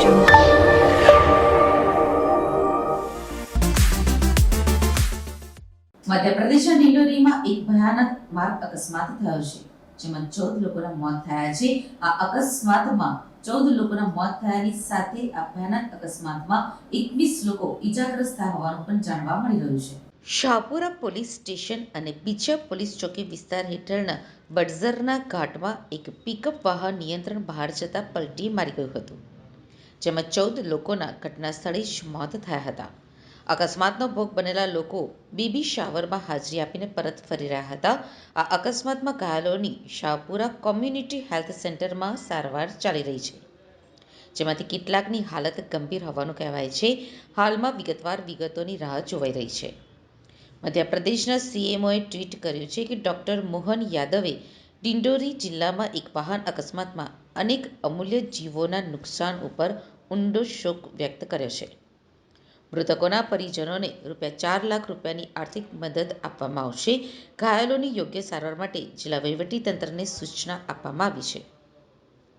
જવું મધ્યપ્રદેશના ડિંડોરીમાં એક ભયાનક માર્ગ અકસ્માત થયો છે જેમાં ચૌદ લોકોના મોત થયા છે. આ અકસ્માતમાં ચૌદ લોકોના મોત થયાની સાથે આ ભયાનક અકસ્માતમાં એકવીસ લોકો ઈજાગ્રસ્ત થયા હોવાનું પણ જાણવા મળી રહ્યું છે. શાહપુરા પોલીસ સ્ટેશન અને બીજા પોલીસ ચોકી વિસ્તાર હેઠળના બડઝરના ઘાટમાં એક પિકઅપ વાહન નિયંત્રણ બહાર જતા પલટી મારી ગયું હતું. જેમાં ચૌદ લોકોના ઘટના સ્થળે જ મોત થયા હતા. અકસ્માતનો ભોગ બનેલા લોકો બીબી શાવરમાં હાજરી આપીને પરત ફરી રહ્યા હતા. આ અકસ્માતમાં ઘાયલોની શાહપુરા કોમ્યુનિટી હેલ્થ સેન્ટરમાં સારવાર ચાલી રહી છે. જેમાંથી કેટલાકની હાલત ગંભીર હોવાનું કહેવાય છે. હાલમાં વિગતવાર વિગતોની રાહ જોવાઈ રહી છે. મધ્યપ્રદેશના સીએમઓએ ટ્વીટ કર્યું છે કે ડૉક્ટર મોહન યાદવે ડિંડોરી જિલ્લામાં એક વાહન અકસ્માતમાં અનેક અમૂલ્ય જીવોના નુકસાન ઉપર ઊંડો શોક વ્યક્ત કર્યો છે. મૃતકોના પરિજનોને રૂપિયા ચાર લાખ રૂપિયાની આર્થિક મદદ આપવામાં આવશે. ઘાયલોની યોગ્ય સારવાર માટે જિલ્લા વહીવટીતંત્રને સૂચના આપવામાં આવી છે.